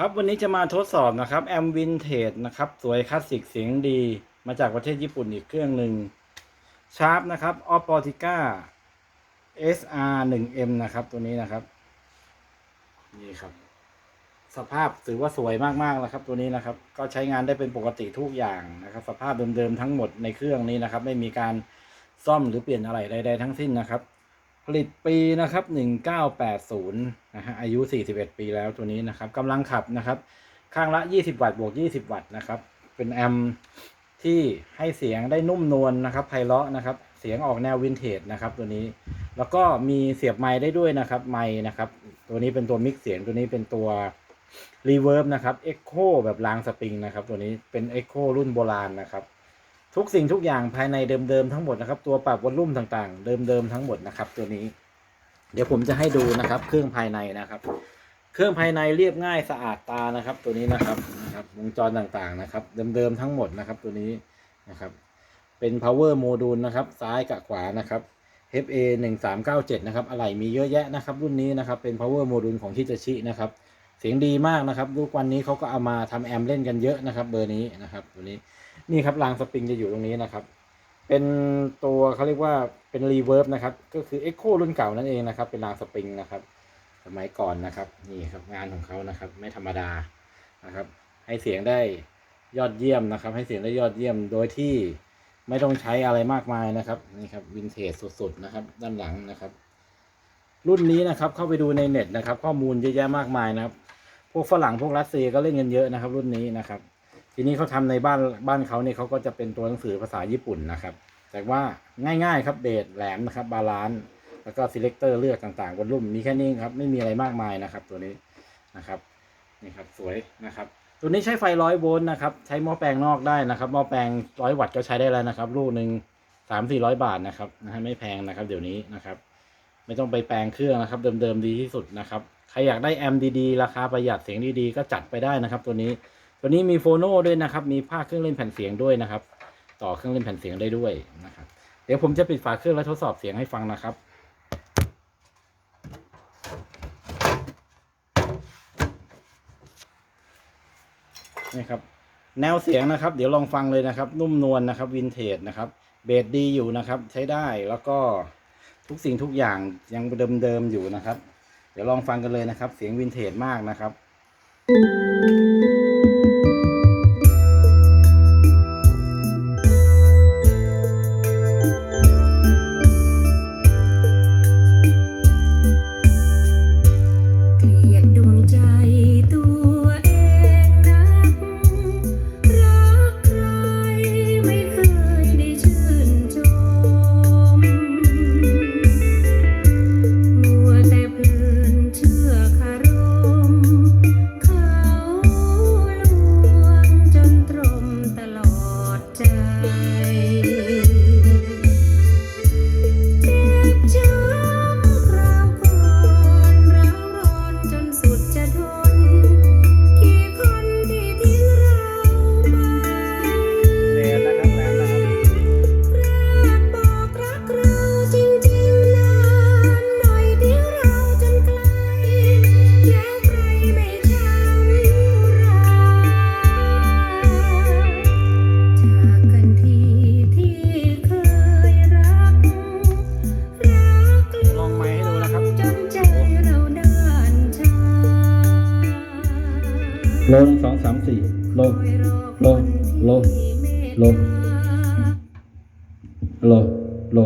ครับวันนี้จะมาทดสอบนะครับแอมวินเทจนะครับสวยคลาสสิกเสียงดีมาจากประเทศญี่ปุ่นอีกเครื่องหนึ่งชาร์ปนะครับออปปอติก้า SR 1 M นะครับ ตัวนี้นะครับ นี่ครับ สภาพถือว่าสวยมากๆนะครับ ตัวนี้นะครับ ก็ใช้งานได้เป็นปกติทุกอย่างนะครับ สภาพเดิมๆทั้งหมดในเครื่องนี้นะครับ ไม่มีการซ่อมหรือเปลี่ยนอะไรใดๆทั้งสิ้นนะครับ ผลิตปีนะครับ 1980 นะฮะ อายุ 41 ปีแล้วตัวนี้นะครับกำลังขับนะครับ ข้างละ 20 วัตต์บวก 20 วัตต์นะครับ เป็นแอมป์ที่ให้เสียงได้นุ่มนวลนะครับไพเราะนะครับ เสียงออกแนววินเทจนะครับ ตัวนี้ แล้วก็มีเสียบไมค์ได้ด้วยนะครับ ไมค์นะครับ ตัวนี้เป็นตัวมิกซ์เสียง ตัวนี้เป็นตัวรีเวิร์บนะครับเอ็กโคแบบรางสปริงนะครับ ตัวนี้เป็นเอ็กโครุ่นโบราณนะครับ ทุกสิ่งทุกอย่างภายในเดิมๆทั้งหมดนะครับ ตัวปรับวอลลุ่มต่างๆ เดิมๆทั้งหมดนะครับ ตัวนี้ เดี๋ยวผมจะให้ดูนะครับ เครื่องภายในนะครับ เครื่องภายในเรียบง่ายสะอาดตานะครับ ตัวนี้นะครับนะครับวงจรต่างๆนะครับ เดิมๆทั้งหมดนะครับ ตัวนี้นะครับ เป็น power module นะครับ ซ้ายกับขวานะครับ FA 1 3 9 7นะครับอะไหล่มีเยอะแยะนะครับ รุ่นนี้นะครับ เป็น power module ของฮิตาชินะครับ เสียงดีมากนะครับทุกวันนี้เขาก็เอามาทำแอมเล่นกันเยอะนะครับ เบอร์นี้นะครับ ตัวนี้นี่ครับรางสปริงจะอยู่ตรงนี้นะครับ เป็นตัวเขาเรียกว่าเป็นรีเวิร์บนะครับ ก็คือ Echo รุ่นเก่านั่นเองนะครับ เป็นรางสปริงนะครับ สมัยก่อนนะครับนี่ครับงานของเขานะครับ ไม่ธรรมดานะครับ ให้เสียงได้ยอดเยี่ยมนะครับ ให้เสียงได้ยอดเยี่ยมโดยที่ไม่ต้องใช้อะไรมากมายนะครับนี่ครับวินเทจสุดๆนะครับ ด้านหลังนะครับ รุ่นนี้นะครับเข้าไปดูในเน็ตนะครับ ข้อมูลเยอะแยะมากมายนะครับ พวกฝรั่งพวกรัสเซียก็เล่นกันเยอะนะครับ รุ่นนี้นะครับ ทีนี้เขาทำในบ้านบ้านเขาเนี่ยเขาก็จะเป็นตัวหนังสือภาษาญี่ปุ่นนะครับ แต่ว่าง่ายๆครับเบสแหลมนะครับบาลานซ์แล้วก็ selector เลือกต่างๆบนรุ่มมีแค่นี้ครับไม่มีอะไรมากมายนะครับ ตัวนี้นะครับนี่ครับสวยนะครับ ตัวนี้ใช้ไฟร้อยโวลต์นะครับ ใช้หม้อแปลงนอกได้นะครับหม้อแปลงร้อยวัตต์ก็ใช้ได้แล้วนะครับ ลูกหนึ่งสามสี่ร้อยบาทนะครับนะฮะไม่แพงนะครับ เดี๋ยวนี้นะครับ ไม่ต้องไปแปลงเครื่องนะครับ เดิมๆดีที่สุดนะครับ ใครอยากได้แอมดีๆ ราคาประหยัดเสียงดีๆ ก็จัดไปได้นะครับ ตัวนี้ ตัวนี้มีโฟโน่ด้วยนะครับ มีภาคเครื่องเล่นแผ่นเสียงด้วยนะครับ ต่อเครื่องเล่นแผ่นเสียงได้ด้วยนะครับ เดี๋ยวผมจะปิดฝาเครื่องและทดสอบเสียงให้ฟังนะครับนี่ครับแนวเสียงนะครับ เดี๋ยวลองฟังเลยนะครับ นุ่มนวลนะครับวินเทจนะครับ เบสดีอยู่นะครับ ใช้ได้แล้วก็ ทุกสิ่งทุกอย่างยังเดิมๆอยู่นะครับ เดี๋ยวลองฟังกันเลยนะครับ เสียงวินเทจมากนะครับ ลหนึ่งสองสามสี่โลโลโลโลโลโล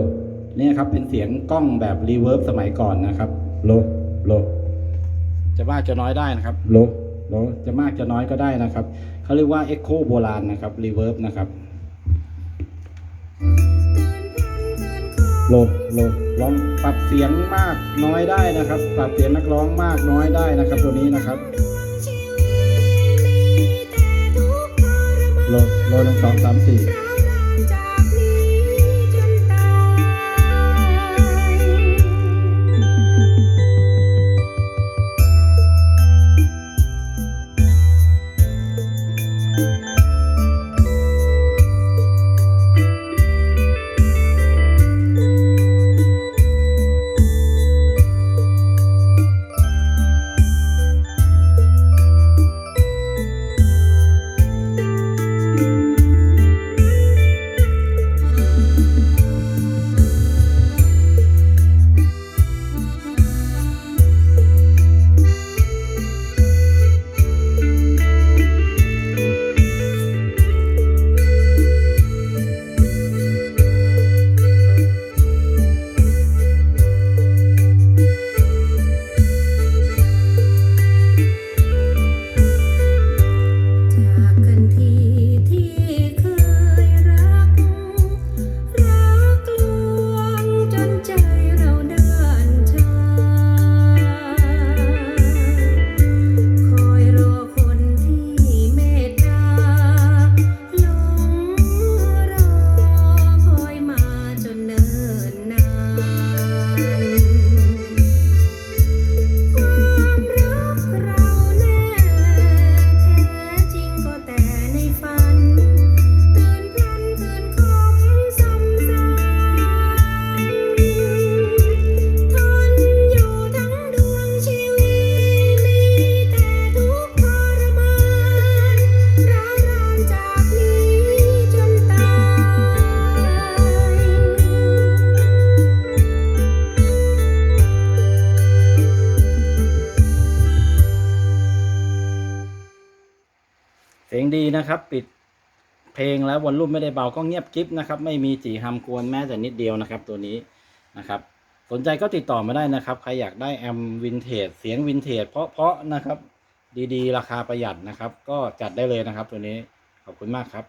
เนี่ยครับเป็นเสียงกล้องแบบรีเวิร์บสมัยก่อนนะครับโลโลจะมากจะน้อยได้นะครับโลโลจะมากจะน้อยก็ได้นะครับเขาเรียกว่าเอ็กโคโบราณนะครับรีเวิร์บนะครับโลโลลองปรับเสียงมากน้อยได้นะครับ ปรับเสียงนักร้องมากน้อยได้นะครับ ตัวนี้นะครับ โลโลหนึ่งสองสามสี่ ดีนะครับ ปิดเพลงแล้ววอลลุ่มไม่ได้เบาก็เงียบกิ๊บนะครับ ไม่มีจีฮัมกวนแม้แต่นิดเดียวนะครับ ตัวนี้นะครับ สนใจก็ติดต่อมาได้นะครับ ใครอยากได้แอมวินเทจเสียงวินเทจเพราะๆนะครับ ดีๆ ราคาประหยัดนะครับ ก็จัดได้เลยนะครับ ตัวนี้ขอบคุณมากครับ